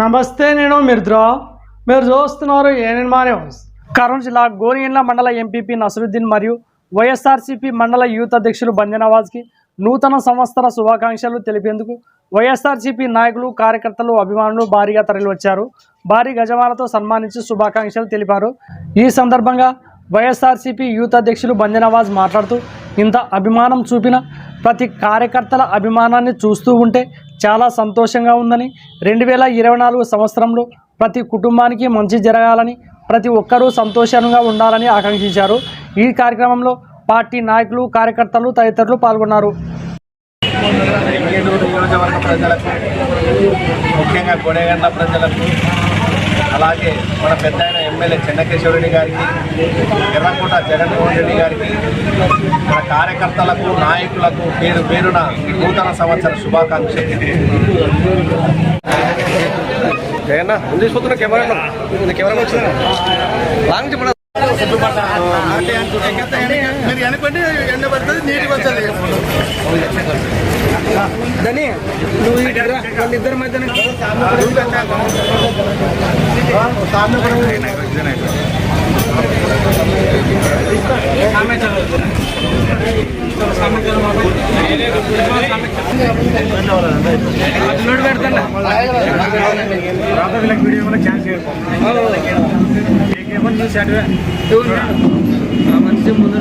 నమస్తే నేను మిర్ద్రా మీరు చూస్తున్నారు ఏఎన్మా న్యూస్. జిల్లా గోరియండ్ల మండల ఎంపీపీ నసరుద్దీన్ మరియు వైఎస్ఆర్సీపీ మండల యూత్ అధ్యక్షులు బంజనవాజ్కి నూతన సంవత్సర శుభాకాంక్షలు తెలిపేందుకు వైఎస్ఆర్సీపీ నాయకులు కార్యకర్తలు అభిమానులు భారీగా తరలివచ్చారు. భారీ గజమాలతో సన్మానించి శుభాకాంక్షలు తెలిపారు. ఈ సందర్భంగా వైఎస్ఆర్సీపీ యూత్ అధ్యక్షులు బంజనవాజ్ మాట్లాడుతూ ఇంత అభిమానం చూపిన ప్రతి కార్యకర్తల అభిమానాన్ని చూస్తూ ఉంటే చాలా సంతోషంగా ఉందని రెండు వేల ఇరవై నాలుగు సంవత్సరంలో ప్రతి కుటుంబానికి మంచి జరగాలని ప్రతి ఒక్కరూ సంతోషంగా ఉండాలని ఆకాంక్షించారు. ఈ కార్యక్రమంలో పార్టీ నాయకులు కార్యకర్తలు తదితరులు పాల్గొన్నారు. ముఖ్యంగా గొడెగండ్ల ప్రజలకు అలాగే మన పెద్ద ఆయన ఎమ్మెల్యే చెన్నకేశ్వరరెడ్డి గారికి ఎర్రకోట జగన్మోహన్ రెడ్డి గారికి మన కార్యకర్తలకు నాయకులకు పేరు పేరున నూతన సంవత్సర శుభాకాంక్షలు. జగన్న ముందు తీసుకున్న కెమెరా కెమెరా వచ్చింది లాంగ్ చెప్పండి మీరు అనుకోండి ఎండ పడుతుంది నీటికి వస్తుంది దాన్ని నువ్వు వాళ్ళిద్దరి మధ్యన. వీడియో క్యాన్సిల్ మంచి ముందు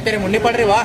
तेरे मुन्नी पड़ रही वाह